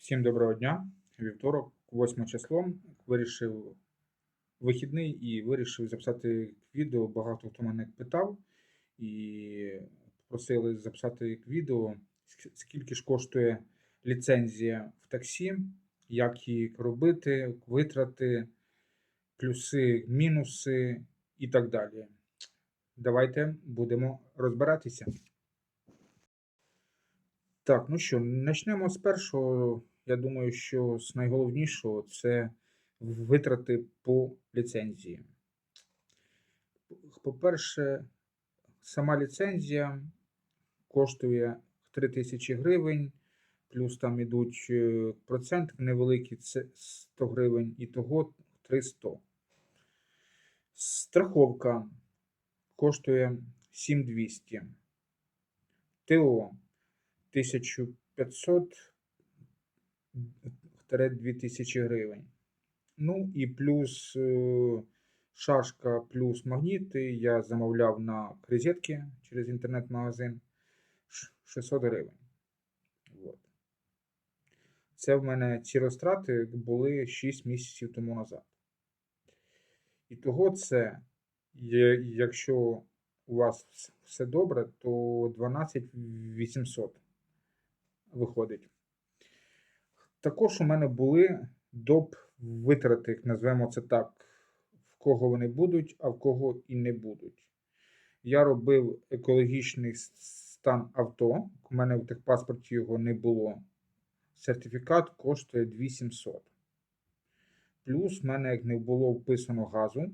Всім доброго дня. Вівторок, 8 число. Вирішив вихідний і вирішив записати відео. Багато хто мене питав і просили записати відео, скільки ж коштує ліцензія в таксі, як її робити, витрати, плюси, мінуси і так далі. Давайте будемо розбиратися. Так, ну що, почнемо з першого. Я думаю, що з найголовнішого це витрати по ліцензії. По-перше, сама ліцензія коштує 3000 гривень, плюс там ідуть е, процент невеликий, це 100 гривень, і того 300. Страховка коштує 7200. ТО 1500-2000 гривень. Ну і плюс е, шашка, плюс магніти я замовляв на кризетки через інтернет-магазин 600 гривень. От. Це в мене ці розтрати були 6 місяців тому назад. І того це, якщо у вас все добре, то 12 800 виходить. Також у мене були доп. витрати, назвемо це так, в кого вони будуть, а в кого і не будуть. Я робив екологічний стан авто. У мене в техпаспорті його не було. Сертифікат коштує 2700. Плюс в мене, як не було вписано газу,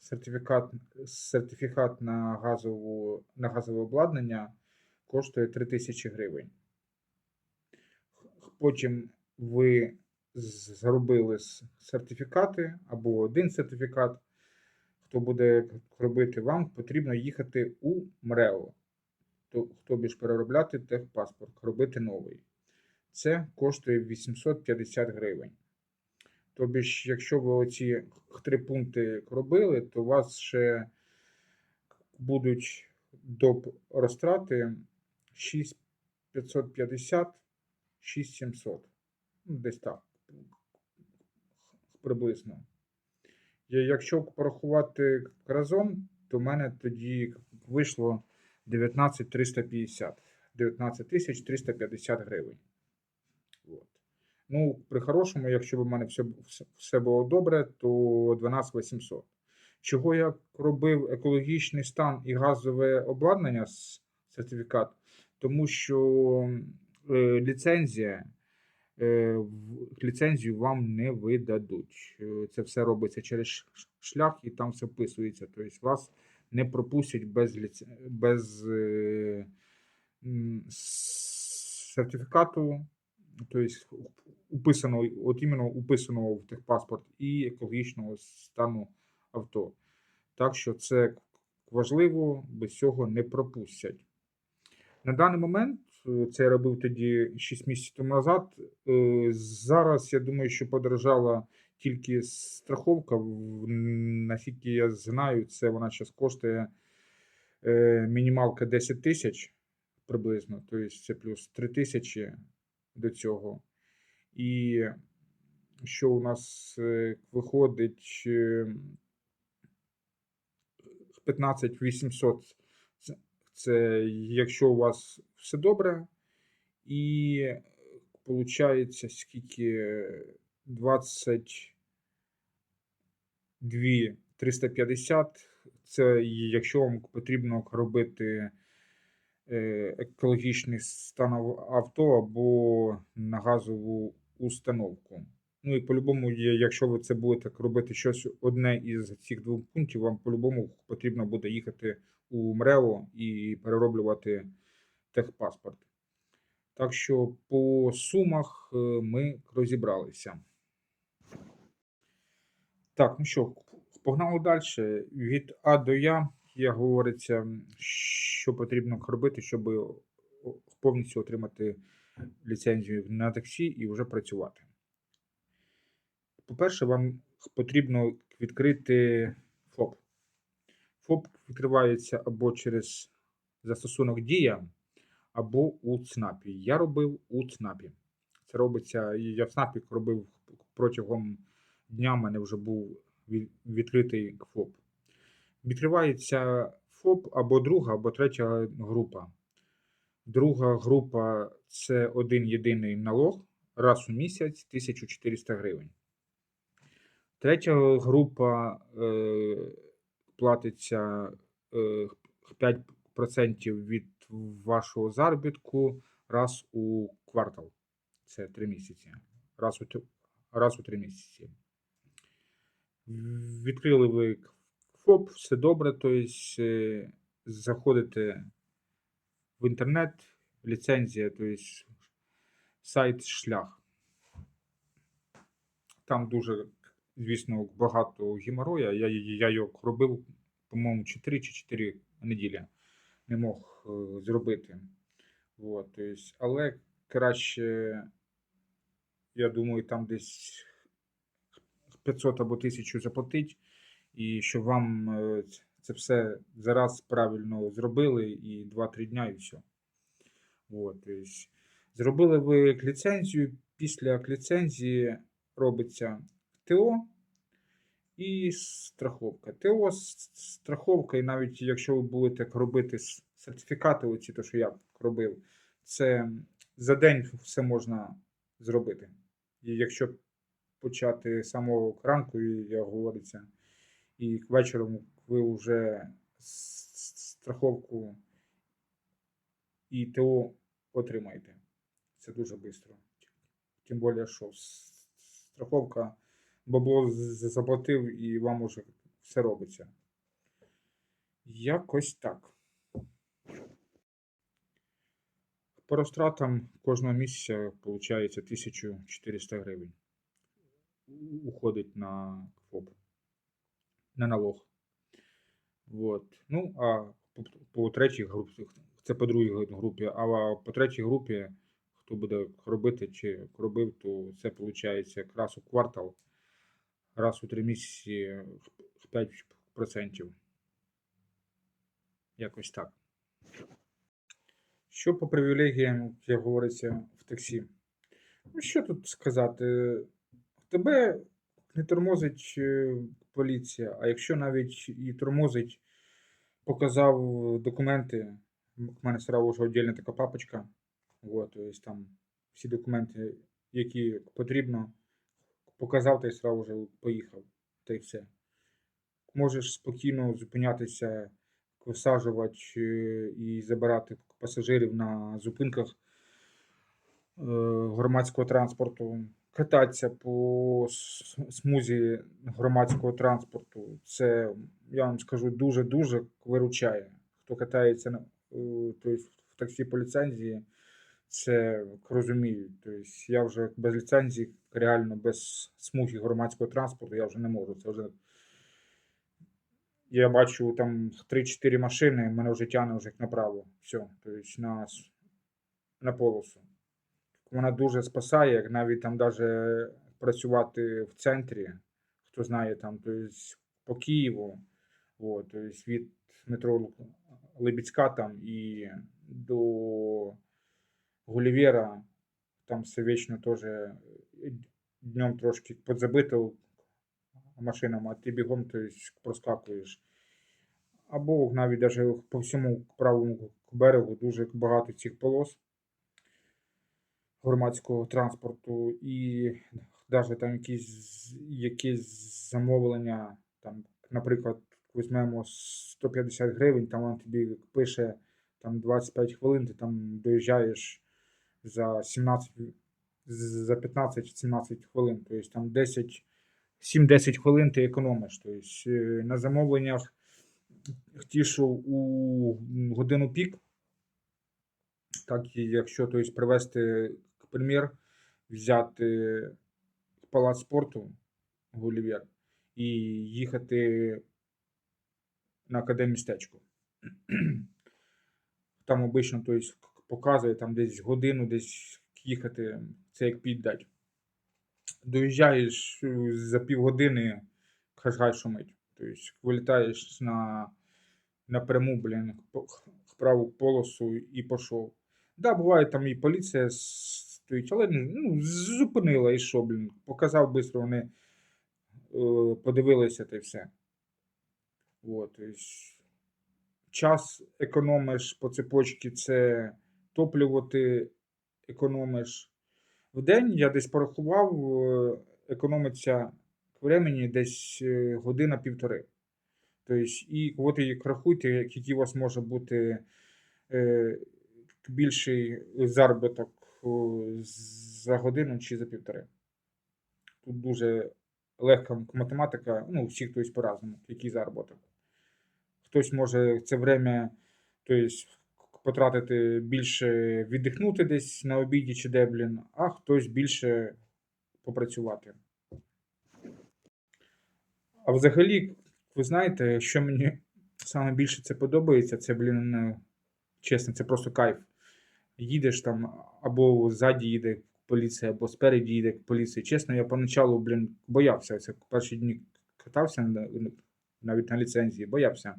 сертифікат, сертифікат на, газову, на газове обладнання коштує 3000 гривень. Потім ви зробили сертифікати або один сертифікат. Хто буде робити вам, потрібно їхати у МРЕО. То, хто більш переробляти техпаспорт, робити новий. Це коштує 850 гривень. Тобі ж, якщо ви оці три пункти робили, то у вас ще будуть доп. розтрати 6550, 6700. Ну, десь так. Приблизно. Якщо порахувати разом, то в мене тоді вийшло 19350. 19 350 гривень. От. Ну, при хорошому, якщо б у мене все, все, було добре, то 12 800. Чого я робив екологічний стан і газове обладнання с- сертифікат? Тому що ліцензія, е, ліцензію вам не видадуть. Е, Це все робиться через шлях і там все вписується. Тобто вас не пропустять без, ліц... без е, сертифікату, тобто уписаного, от іменно уписаного в техпаспорт і екологічного стану авто. Так що це важливо, без цього не пропустять. На даний момент, е, це я робив тоді 6 місяців назад. е, Зараз я думаю, що подорожала тільки страховка. Наскільки я знаю, це вона зараз коштує е, мінімалка 10 тисяч приблизно, тобто це плюс 3 тисячі до цього. І що у нас е, виходить е, 15 800 це, якщо у вас все добре, і виходить скільки 22 350 це якщо вам потрібно робити е, екологічний стан авто або на газову установку. Ну і по-любому, якщо ви це будете робити щось одне із цих двох пунктів, вам по-любому потрібно буде їхати у МРЕО і перероблювати техпаспорт. Так що по сумах е, ми розібралися. Так, ну що, погнали далі. Від А до Я, як говориться, що потрібно робити, щоб повністю отримати ліцензію на таксі і вже працювати. По-перше, вам потрібно відкрити. ФОП відкривається або через застосунок Дія, або у ЦНАПі. Я робив у ЦНАПі. Це робиться, я в СНАПі робив протягом дня, в мене вже був відкритий ФОП. Відкривається ФОП або друга, або третя група. Друга група це один єдиний налог раз у місяць 1400 гривень. Третя група е, платиться е, 5% від вашого заробітку раз у квартал. Це 3 місяці. Раз у, раз у 3 місяці. Відкрили ви ФОП, все добре, тобто е, заходите в інтернет, ліцензія, тобто сайт шлях. Там дуже, звісно, багато геморроя. Я, я його робив, по-моєму, чи 3 чи 4 неділі не мог е, зробити. От, то есть, але краще, я думаю, там десь 500 або 1000 заплатить, і щоб вам е, це все зараз правильно зробили, і 2-3 дня, і все. От, то есть, зробили ви ліцензію, після ліцензії робиться ТО і страховка. ТО, страховка, і навіть якщо ви будете робити сертифікати, оці, то, що я робив, це за день все можна зробити. І якщо почати з самого ранку, як говориться, і вечором ви вже страховку і ТО отримаєте. Це дуже швидко. Тим більше, що страховка бабло заплатив і вам уже все робиться. Якось так. По розтратам кожного місяця виходить 1400 гривень. Уходить на ФОП, на налог. Вот. Ну, а по, по третій групі, це по другій групі, а по третій групі, хто буде робити чи робив, то це виходить якраз у квартал, раз у три місяці 5%. Якось так. Що по привілегіям, як говориться, в таксі? Ну, що тут сказати? Тебе не тормозить е, поліція, а якщо навіть і тормозить, показав документи, в мене сразу вже віддільна така папочка, вот, то есть там всі документи, які потрібно, показав та й сразу вже поїхав, та й все. Можеш спокійно зупинятися, висаджувати е, і забирати пасажирів на зупинках е, громадського транспорту, кататися по смузі громадського транспорту. Це, я вам скажу, дуже-дуже виручає. Хто катається на, е, в таксі по ліцензії, це розумію. Тобто я вже без ліцензії, реально без смуги громадського транспорту, я вже не можу. Це вже я бачу там 3-4 машини, мене вже тягне вже направо. Все, тобто на, на полосу. Вона дуже спасає, як навіть там даже працювати в центрі, хто знає там, тобто по Києву, от, тобто від метро Либіцька там і до Гулівера, там все вічно теж днем трошки подзабито машинами, а ти бігом то проскакуєш. Або навіть даже по всьому правому берегу дуже багато цих полос громадського транспорту, і навіть там якісь, якісь замовлення, там, наприклад, візьмемо 150 гривень, там він тобі пише там 25 хвилин, ти там доїжджаєш за 17, за 15-17 хвилин, тобто там 10, 7-10 хвилин ти економиш. Тобто на замовленнях ті, що у годину пік, так і якщо тобто, привести примір, взяти палац спорту Гулівер і їхати на академістечко. Там обично тобто, показує там десь годину, десь їхати, це як піддать. Доїжджаєш е, за півгодини, хай шумить. Тобто вилітаєш на, напряму, блін, в праву полосу і пішов. Да, буває там і поліція стоїть, але ну, зупинила і що, блін. Показав швидко, вони е, подивилися та й все. От, то час економиш по цепочці, це топливо ти економиш. В день я десь порахував, е, економиться времени десь е, година-півтори. Тобто, і от і рахуйте, який у вас може бути е, більший заробіток за годину чи за півтори. Тут дуже легка математика, ну, у всіх хтось по-разному, який заробіток. Хтось може це время тобто, потратити більше віддихнути десь на обіді чи де, блін, а хтось більше попрацювати. А взагалі, ви знаєте, що мені саме більше це подобається, це, блін, ну, чесно, це просто кайф. Їдеш там, або ззаді їде поліція, або спереді їде поліція. Чесно, я поначалу, блін, боявся. Це перші дні катався навіть на ліцензії, боявся.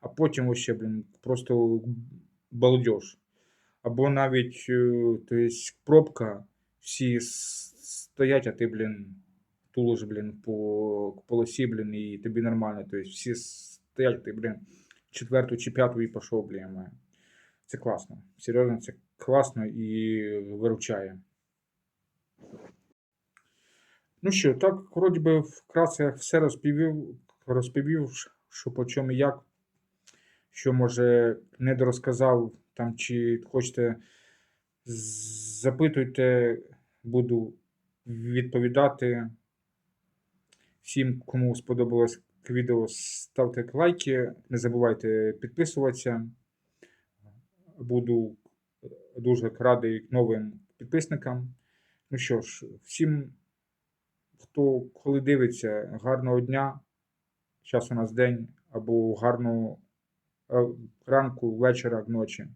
А потім вообще, блін, просто балдеж. Або навіть е, то есть, пробка, всі стоять, а ти, блін, тулиш, блін, по полосі, блін, і тобі нормально. Тобто всі стоять, ти, блін, четверту чи п'яту і пішов, блін. Це класно. Серйозно, це класно і виручає. Ну що, так, вроді би, вкратце все розповів, розповів, що по чому і як, що може не дорозказав, там, чи хочете, запитуйте, буду відповідати. Всім, кому сподобалось відео, ставте лайки, не забувайте підписуватися. Буду дуже радий новим підписникам. Ну що ж, всім, хто коли дивиться, гарного дня. Час у нас день, або гарного ранку, вечора, ночі.